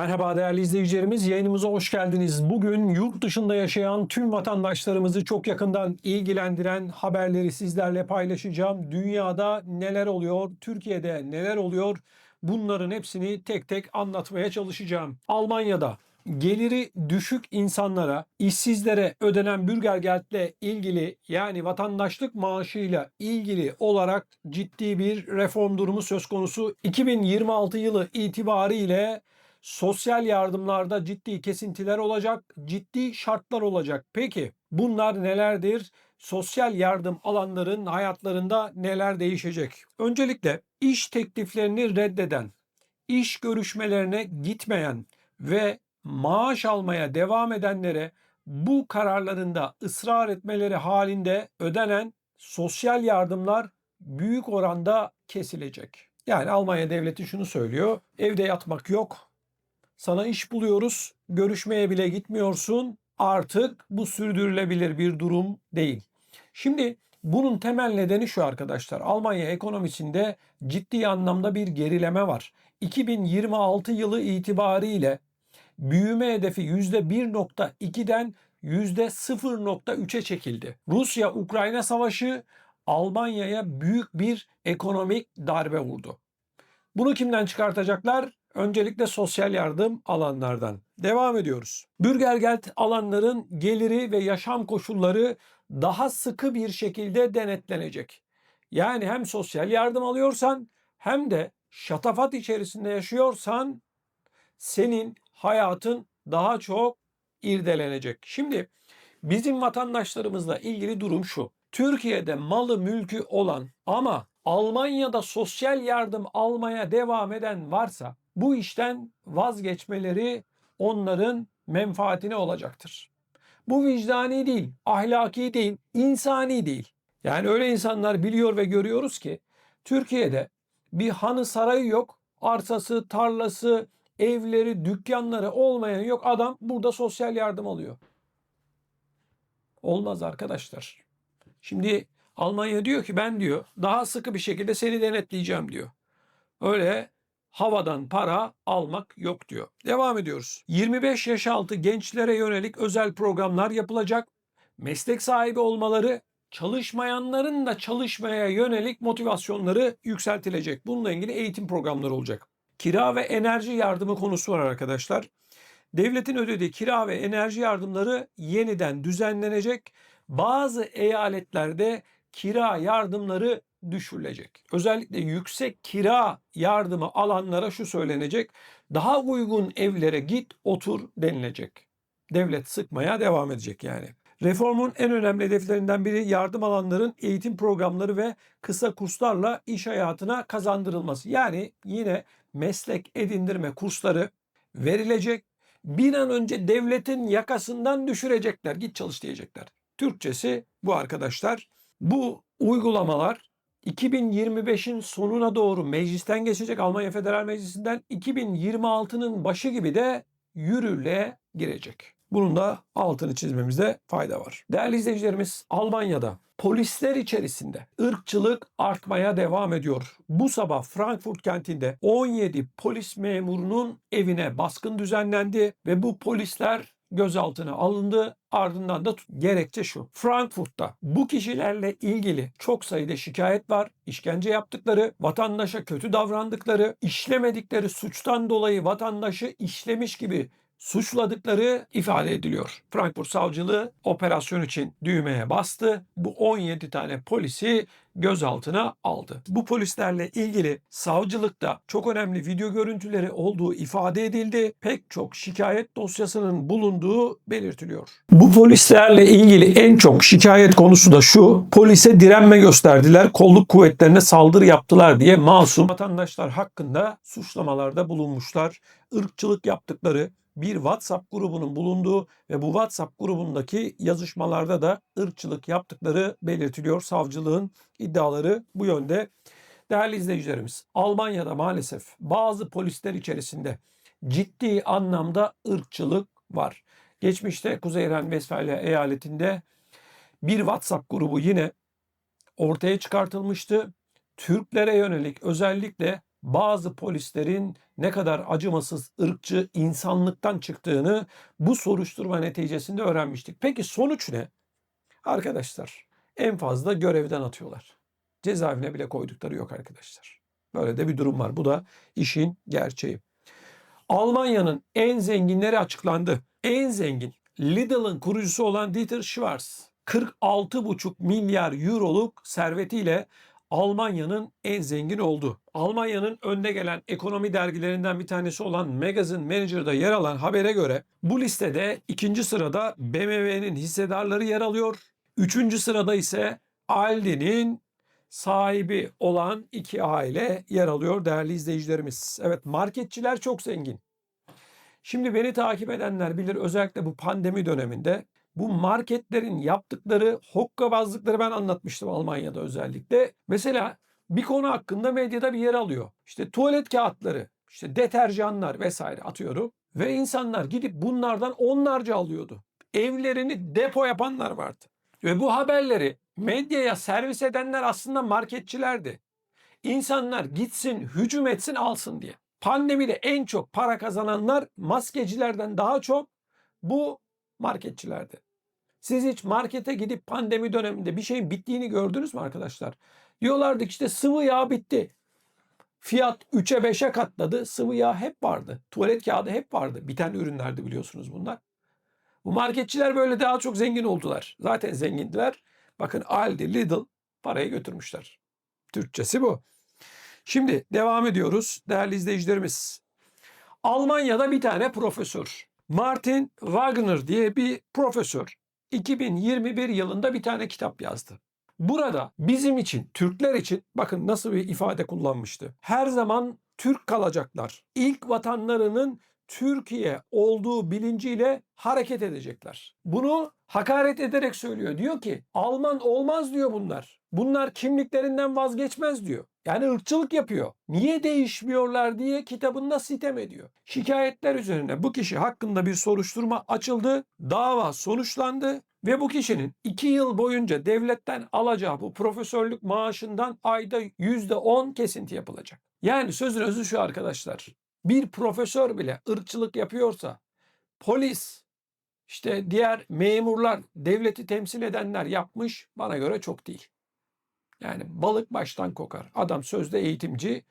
Merhaba değerli izleyicilerimiz, yayınımıza hoş geldiniz. Bugün yurt dışında yaşayan tüm vatandaşlarımızı çok yakından ilgilendiren haberleri sizlerle paylaşacağım. Dünyada neler oluyor, Türkiye'de neler oluyor bunların hepsini tek tek anlatmaya çalışacağım. Almanya'da geliri düşük insanlara, işsizlere ödenen Bürgergeld'le ilgili yani vatandaşlık maaşıyla ilgili olarak ciddi bir reform durumu söz konusu. 2026 yılı itibariyle sosyal yardımlarda ciddi kesintiler olacak, ciddi şartlar olacak. Peki bunlar nelerdir? Sosyal yardım alanların hayatlarında neler değişecek? Öncelikle iş tekliflerini reddeden, iş görüşmelerine gitmeyen ve maaş almaya devam edenlere bu kararlarında ısrar etmeleri halinde ödenen sosyal yardımlar büyük oranda kesilecek. Yani Almanya devleti şunu söylüyor. Evde yatmak yok. Sana iş buluyoruz. Görüşmeye bile gitmiyorsun. Artık bu sürdürülebilir bir durum değil. Şimdi bunun temel nedeni şu arkadaşlar. Almanya ekonomisinde ciddi anlamda bir gerileme var. 2026 yılı itibariyle büyüme hedefi %1.2'den %0.3'e çekildi. Rusya-Ukrayna savaşı Almanya'ya büyük bir ekonomik darbe vurdu. Bunu kimden çıkartacaklar? Öncelikle sosyal yardım alanlardan. Devam ediyoruz. Bürgergeld alanların geliri ve yaşam koşulları daha sıkı bir şekilde denetlenecek. Yani hem sosyal yardım alıyorsan hem de şatafat içerisinde yaşıyorsan senin hayatın daha çok irdelenecek. Şimdi bizim vatandaşlarımızla ilgili durum şu. Türkiye'de malı mülkü olan ama Almanya'da sosyal yardım almaya devam eden varsa bu işten vazgeçmeleri onların menfaatine olacaktır. Bu vicdani değil, ahlaki değil, insani değil. Yani öyle insanlar biliyor ve görüyoruz ki Türkiye'de bir hanı sarayı yok, arsası, tarlası, evleri, dükkanları olmayan yok. Adam burada sosyal yardım alıyor. Olmaz arkadaşlar. Şimdi Almanya diyor ki ben diyor daha sıkı bir şekilde seni denetleyeceğim diyor. Öyle havadan para almak yok diyor. Devam ediyoruz. 25 yaş altı gençlere yönelik özel programlar yapılacak. Meslek sahibi olmaları, çalışmayanların da çalışmaya yönelik motivasyonları yükseltilecek. Bununla ilgili eğitim programları olacak. Kira ve enerji yardımı konusu var arkadaşlar. Devletin ödediği kira ve enerji yardımları yeniden düzenlenecek. Bazı eyaletlerde kira yardımları düşürülecek. Özellikle yüksek kira yardımı alanlara şu söylenecek. Daha uygun evlere git otur denilecek. Devlet sıkmaya devam edecek yani. Reformun en önemli hedeflerinden biri yardım alanların eğitim programları ve kısa kurslarla iş hayatına kazandırılması. Yani yine meslek edindirme kursları verilecek. Bir an önce devletin yakasından düşürecekler. Git çalış diyecekler. Türkçesi bu arkadaşlar. Bu uygulamalar 2025'in sonuna doğru meclisten geçecek Almanya Federal Meclisi'nden 2026'nın başı gibi de yürürlüğe girecek. Bunun da altını çizmemizde fayda var. Değerli izleyicilerimiz Almanya'da polisler içerisinde ırkçılık artmaya devam ediyor. Bu sabah Frankfurt kentinde 17 polis memurunun evine baskın düzenlendi ve bu polisler gözaltına alındı. Ardından da gerekçe şu. Frankfurt'ta bu kişilerle ilgili çok sayıda şikayet var. İşkence yaptıkları, vatandaşa kötü davrandıkları, işlemedikleri suçtan dolayı vatandaşı işlemiş gibi suçladıkları ifade ediliyor. Frankfurt Savcılığı operasyon için düğmeye bastı. Bu 17 tane polisi gözaltına aldı. Bu polislerle ilgili savcılıkta çok önemli video görüntüleri olduğu ifade edildi. Pek çok şikayet dosyasının bulunduğu belirtiliyor. Bu polislerle ilgili en çok şikayet konusu da şu. Polise direnme gösterdiler, kolluk kuvvetlerine saldırı yaptılar diye masum vatandaşlar hakkında suçlamalarda bulunmuşlar. Irkçılık yaptıkları, bir WhatsApp grubunun bulunduğu ve bu WhatsApp grubundaki yazışmalarda da ırkçılık yaptıkları belirtiliyor. Savcılığın iddiaları bu yönde. Değerli izleyicilerimiz, Almanya'da maalesef bazı polisler içerisinde ciddi anlamda ırkçılık var. Geçmişte Kuzey Ren-Vesfalya eyaletinde bir WhatsApp grubu yine ortaya çıkartılmıştı. Türklere yönelik özellikle bazı polislerin ne kadar acımasız, ırkçı, insanlıktan çıktığını bu soruşturma neticesinde öğrenmiştik. Peki sonuç ne? Arkadaşlar en fazla görevden atıyorlar. Cezaevine bile koydukları yok arkadaşlar. Böyle de bir durum var. Bu da işin gerçeği. Almanya'nın en zenginleri açıklandı. En zengin Lidl'ın kurucusu olan Dieter Schwarz 46,5 milyar euroluk servetiyle Almanya'nın en zengin oldu. Almanya'nın önde gelen ekonomi dergilerinden bir tanesi olan Magazine Manager'da yer alan habere göre bu listede ikinci sırada BMW'nin hissedarları yer alıyor. Üçüncü sırada ise Aldi'nin sahibi olan iki aile yer alıyor değerli izleyicilerimiz. Evet marketçiler çok zengin. Şimdi beni takip edenler bilir özellikle bu pandemi döneminde bu marketlerin yaptıkları hokkabazlıkları ben anlatmıştım Almanya'da özellikle. Mesela bir konu hakkında medyada bir yer alıyor. İşte tuvalet kağıtları, işte deterjanlar vesaire atıyorum. Ve insanlar gidip bunlardan onlarca alıyordu. Evlerini depo yapanlar vardı. Ve bu haberleri medyaya servis edenler aslında marketçilerdi. İnsanlar gitsin, hücum etsin, alsın diye. Pandemide en çok para kazananlar maskecilerden daha çok bu marketçilerdi. Siz hiç markete gidip pandemi döneminde bir şeyin bittiğini gördünüz mü arkadaşlar? Diyorlardı ki işte sıvı yağ bitti. Fiyat 3'e 5'e katladı. Sıvı yağ hep vardı. Tuvalet kağıdı hep vardı. Biten ürünlerdi biliyorsunuz bunlar. Bu marketçiler böyle daha çok zengin oldular. Zaten zengindiler. Bakın Aldi, Lidl parayı götürmüşler. Türkçesi bu. Şimdi devam ediyoruz değerli izleyicilerimiz. Almanya'da bir tane profesör. Martin Wagner diye bir profesör. 2021 yılında bir tane kitap yazdı. Burada bizim için, Türkler için bakın nasıl bir ifade kullanmıştı. Her zaman Türk kalacaklar. İlk vatanlarının Türkiye olduğu bilinciyle hareket edecekler. Bunu hakaret ederek söylüyor. Diyor ki Alman olmaz diyor bunlar. Bunlar kimliklerinden vazgeçmez diyor. Yani ırkçılık yapıyor. Niye değişmiyorlar diye kitabında sitem ediyor. Şikayetler üzerine bu kişi hakkında bir soruşturma açıldı. Dava sonuçlandı ve bu kişinin 2 yıl boyunca devletten alacağı bu profesörlük maaşından ayda %10 kesinti yapılacak. Yani sözün özü şu arkadaşlar. Bir profesör bile ırkçılık yapıyorsa polis işte diğer memurlar devleti temsil edenler yapmış bana göre çok değil. Yani balık baştan kokar. Adam sözde eğitimci.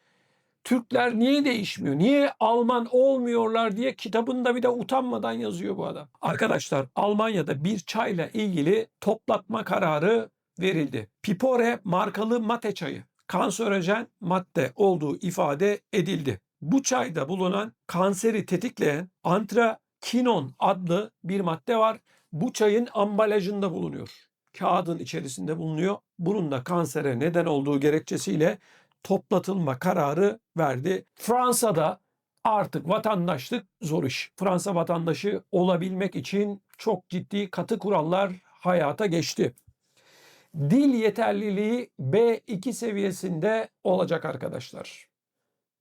Türkler niye değişmiyor? Niye Alman olmuyorlar diye kitabında bir de utanmadan yazıyor bu adam. Arkadaşlar Almanya'da bir çayla ilgili toplatma kararı verildi. Pipore markalı mate çayı kanserojen madde olduğu ifade edildi. Bu çayda bulunan kanseri tetikleyen antrakinon adlı bir madde var. Bu çayın ambalajında bulunuyor. Kağıdın içerisinde bulunuyor. Bunun da kansere neden olduğu gerekçesiyle toplatılma kararı verdi. Fransa'da artık vatandaşlık zor iş. Fransa vatandaşı olabilmek için çok ciddi katı kurallar hayata geçti. Dil yeterliliği B2 seviyesinde olacak arkadaşlar.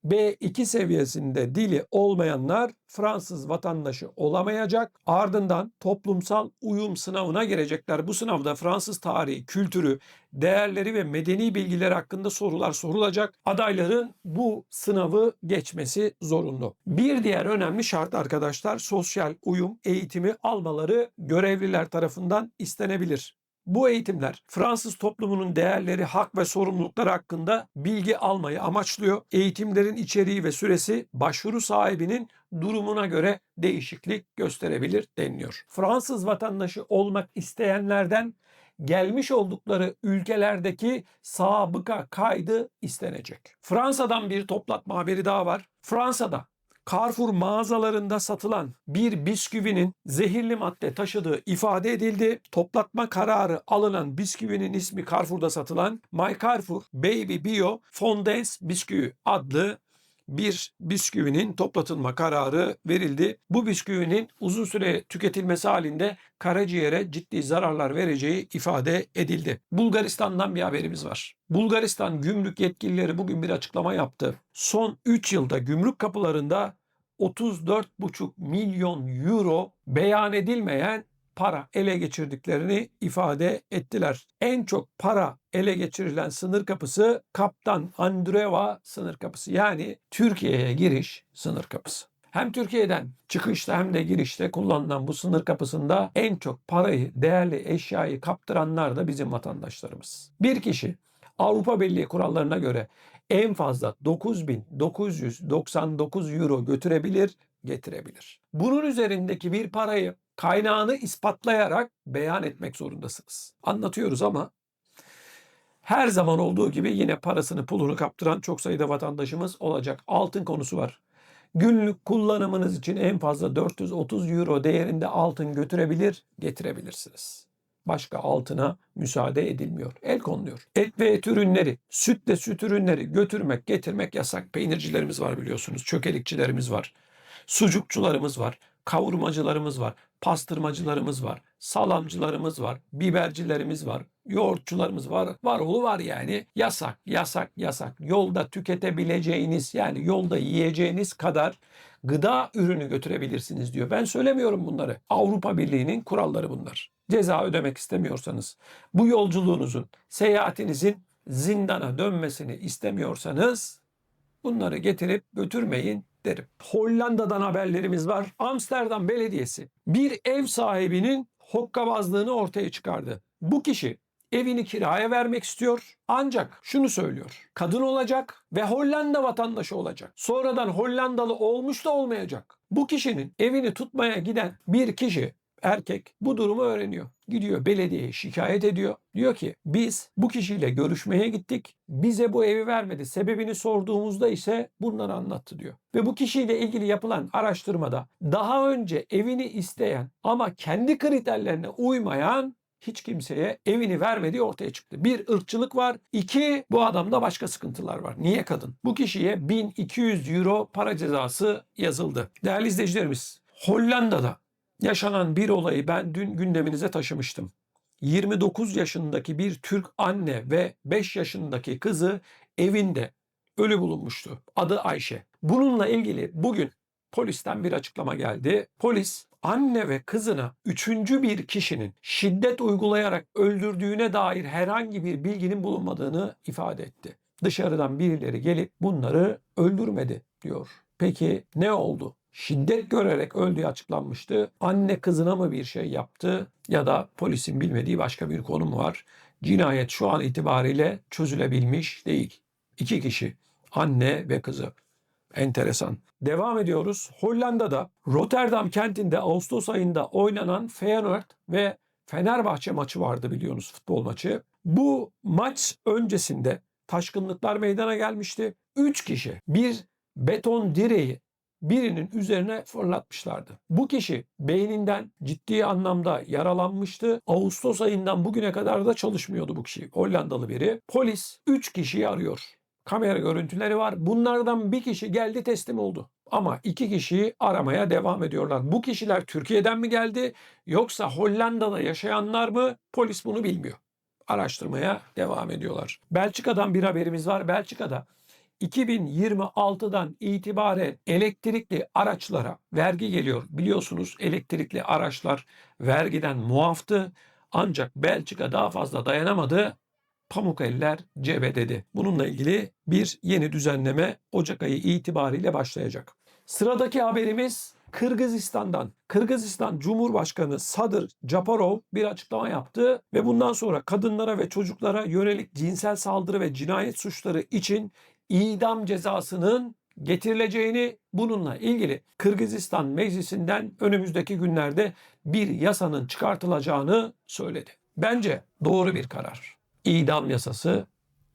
B2 seviyesinde dili olmayanlar Fransız vatandaşı olamayacak. Ardından toplumsal uyum sınavına girecekler. Bu sınavda Fransız tarihi, kültürü, değerleri ve medeni bilgiler hakkında sorular sorulacak. Adayların bu sınavı geçmesi zorunlu. Bir diğer önemli şart arkadaşlar sosyal uyum eğitimi almaları görevliler tarafından istenebilir. Bu eğitimler Fransız toplumunun değerleri, hak ve sorumlulukları hakkında bilgi almayı amaçlıyor. Eğitimlerin içeriği ve süresi başvuru sahibinin durumuna göre değişiklik gösterebilir deniliyor. Fransız vatandaşı olmak isteyenlerden gelmiş oldukları ülkelerdeki sabıka kaydı istenecek. Fransa'dan bir toplatma haberi daha var. Fransa'da Carrefour mağazalarında satılan bir bisküvinin zehirli madde taşıdığı ifade edildi. Toplatma kararı alınan bisküvinin ismi Carrefour'da satılan My Carrefour Baby Bio Fondance bisküvi adlı bir bisküvinin toplatılma kararı verildi. Bu bisküvinin uzun süre tüketilmesi halinde karaciğere ciddi zararlar vereceği ifade edildi. Bulgaristan'dan bir haberimiz var. Bulgaristan gümrük yetkilileri bugün bir açıklama yaptı. Son 3 yılda gümrük kapılarında 34,5 milyon euro beyan edilmeyen para ele geçirdiklerini ifade ettiler. En çok para ele geçirilen sınır kapısı Kaptan Andreeva sınır kapısı. Yani Türkiye'ye giriş sınır kapısı. Hem Türkiye'den çıkışta hem de girişte kullanılan bu sınır kapısında en çok parayı, değerli eşyayı kaptıranlar da bizim vatandaşlarımız. Bir kişi Avrupa Birliği kurallarına göre en fazla 9999 euro götürebilir, getirebilir. Bunun üzerindeki bir parayı kaynağını ispatlayarak beyan etmek zorundasınız. Anlatıyoruz ama her zaman olduğu gibi yine parasını pulunu kaptıran çok sayıda vatandaşımız olacak. Altın konusu var. Günlük kullanımınız için en fazla 430 euro değerinde altın götürebilir, getirebilirsiniz. Başka altına müsaade edilmiyor. El konuluyor. Et ve et ürünleri, sütle süt ürünleri götürmek, getirmek yasak. Peynircilerimiz var biliyorsunuz. Çökelikçilerimiz var. Sucukçularımız var. Kavurmacılarımız var. Pastırmacılarımız var. Salamcılarımız var. Bibercilerimiz var. Yoğurtçularımız var. Var oğlu var yani. Yasak, yasak, yasak. Yolda tüketebileceğiniz yani yolda yiyeceğiniz kadar gıda ürünü götürebilirsiniz diyor. Ben söylemiyorum bunları. Avrupa Birliği'nin kuralları bunlar. Ceza ödemek istemiyorsanız, bu yolculuğunuzun, seyahatinizin zindana dönmesini istemiyorsanız bunları getirip götürmeyin derim. Hollanda'dan haberlerimiz var. Amsterdam Belediyesi bir ev sahibinin hokkabazlığını ortaya çıkardı. Bu kişi evini kiraya vermek istiyor ancak şunu söylüyor. Kadın olacak ve Hollanda vatandaşı olacak. Sonradan Hollandalı olmuş da olmayacak. Bu kişinin evini tutmaya giden bir kişi erkek bu durumu öğreniyor. Gidiyor belediyeye şikayet ediyor. Diyor ki biz bu kişiyle görüşmeye gittik. Bize bu evi vermedi. Sebebini sorduğumuzda ise bunları anlattı diyor. Ve bu kişiyle ilgili yapılan araştırmada daha önce evini isteyen ama kendi kriterlerine uymayan hiç kimseye evini vermediği ortaya çıktı. Bir ırkçılık var. İki bu adamda başka sıkıntılar var. Niye kadın? Bu kişiye 1200 euro para cezası yazıldı. Değerli izleyicilerimiz Hollanda'da yaşanan bir olayı ben dün gündeminize taşımıştım. 29 yaşındaki bir Türk anne ve 5 yaşındaki kızı evinde ölü bulunmuştu. Adı Ayşe. Bununla ilgili bugün polisten bir açıklama geldi. Polis anne ve kızına üçüncü bir kişinin şiddet uygulayarak öldürdüğüne dair herhangi bir bilginin bulunmadığını ifade etti. Dışarıdan birileri gelip bunları öldürmedi diyor. Peki ne oldu? Şiddet görerek öldüğü açıklanmıştı. Anne kızına mı bir şey yaptı ya da polisin bilmediği başka bir konu mu var? Cinayet şu an itibariyle çözülebilmiş değil. İki kişi anne ve kızı. Enteresan. Devam ediyoruz. Hollanda'da Rotterdam kentinde Ağustos ayında oynanan Feyenoord ve Fenerbahçe maçı vardı biliyorsunuz futbol maçı. Bu maç öncesinde taşkınlıklar meydana gelmişti. Üç kişi bir beton direği birinin üzerine fırlatmışlardı. Bu kişi beyninden ciddi anlamda yaralanmıştı. Ağustos ayından bugüne kadar da çalışmıyordu bu kişi. Hollandalı biri. Polis 3 kişiyi arıyor. Kamera görüntüleri var. Bunlardan bir kişi geldi teslim oldu. Ama iki kişiyi aramaya devam ediyorlar. Bu kişiler Türkiye'den mi geldi yoksa Hollanda'da yaşayanlar mı? Polis bunu bilmiyor. Araştırmaya devam ediyorlar. Belçika'dan bir haberimiz var. Belçika'da 2026'dan itibaren elektrikli araçlara vergi geliyor. Biliyorsunuz elektrikli araçlar vergiden muaftı. Ancak Belçika daha fazla dayanamadı. Pamuk eller cebe dedi. Bununla ilgili bir yeni düzenleme Ocak ayı itibariyle başlayacak. Sıradaki haberimiz Kırgızistan'dan. Kırgızistan Cumhurbaşkanı Sadır Japarov bir açıklama yaptı ve bundan sonra kadınlara ve çocuklara yönelik cinsel saldırı ve cinayet suçları için idam cezasının getirileceğini bununla ilgili Kırgızistan Meclisi'nden önümüzdeki günlerde bir yasanın çıkartılacağını söyledi. Bence doğru bir karar. İdam yasası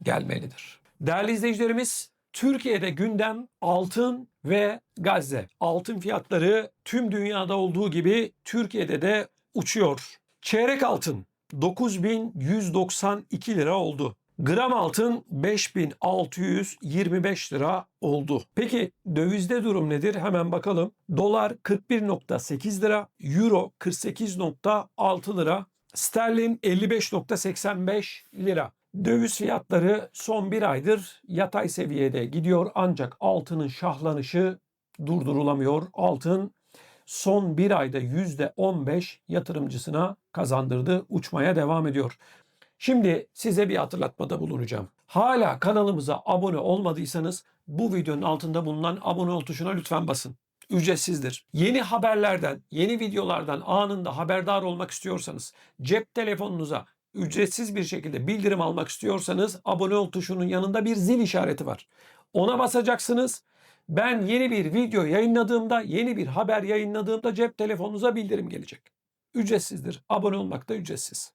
gelmelidir. Değerli izleyicilerimiz, Türkiye'de gündem altın ve Gazze. Altın fiyatları tüm dünyada olduğu gibi Türkiye'de de uçuyor. Çeyrek altın 9192 lira oldu. Gram altın 5625 lira oldu. Peki dövizde durum nedir? Hemen bakalım. Dolar 41.8 lira, Euro 48.6 lira, sterlin 55.85 lira. Döviz fiyatları son bir aydır yatay seviyede gidiyor ancak altının şahlanışı durdurulamıyor. Altın son bir ayda %15 yatırımcısına kazandırdı. Uçmaya devam ediyor. Şimdi size bir hatırlatmada bulunacağım. Hala kanalımıza abone olmadıysanız bu videonun altında bulunan abone ol tuşuna lütfen basın. Ücretsizdir. Yeni haberlerden, yeni videolardan anında haberdar olmak istiyorsanız, cep telefonunuza ücretsiz bir şekilde bildirim almak istiyorsanız abone ol tuşunun yanında bir zil işareti var. Ona basacaksınız. Ben yeni bir video yayınladığımda, yeni bir haber yayınladığımda cep telefonunuza bildirim gelecek. Ücretsizdir. Abone olmak da ücretsiz.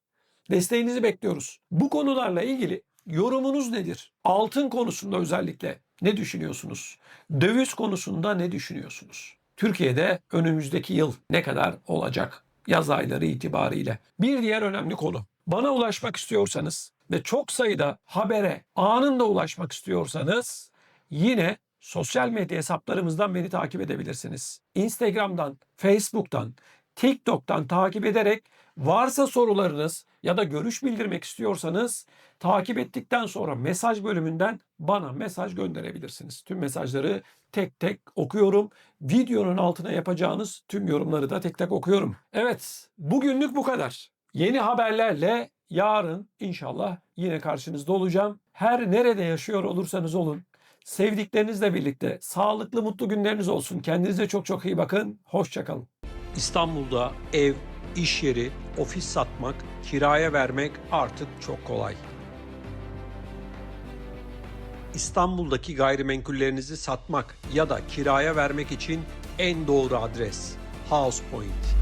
Desteğinizi bekliyoruz. Bu konularla ilgili yorumunuz nedir? Altın konusunda özellikle ne düşünüyorsunuz? Döviz konusunda ne düşünüyorsunuz? Türkiye'de önümüzdeki yıl ne kadar olacak? Yaz ayları itibariyle. Bir diğer önemli konu. Bana ulaşmak istiyorsanız ve çok sayıda habere anında ulaşmak istiyorsanız yine sosyal medya hesaplarımızdan beni takip edebilirsiniz. Instagram'dan, Facebook'tan, TikTok'tan takip ederek varsa sorularınız ya da görüş bildirmek istiyorsanız takip ettikten sonra mesaj bölümünden bana mesaj gönderebilirsiniz. Tüm mesajları tek tek okuyorum. Videonun altına yapacağınız tüm yorumları da tek tek okuyorum. Evet, bugünlük bu kadar. Yeni haberlerle yarın inşallah yine karşınızda olacağım. Her nerede yaşıyor olursanız olun sevdiklerinizle birlikte sağlıklı mutlu günleriniz olsun. Kendinize çok çok iyi bakın. Hoşçakalın. İstanbul'da ev, iş yeri, ofis satmak, kiraya vermek artık çok kolay. İstanbul'daki gayrimenkullerinizi satmak ya da kiraya vermek için en doğru adres House Point.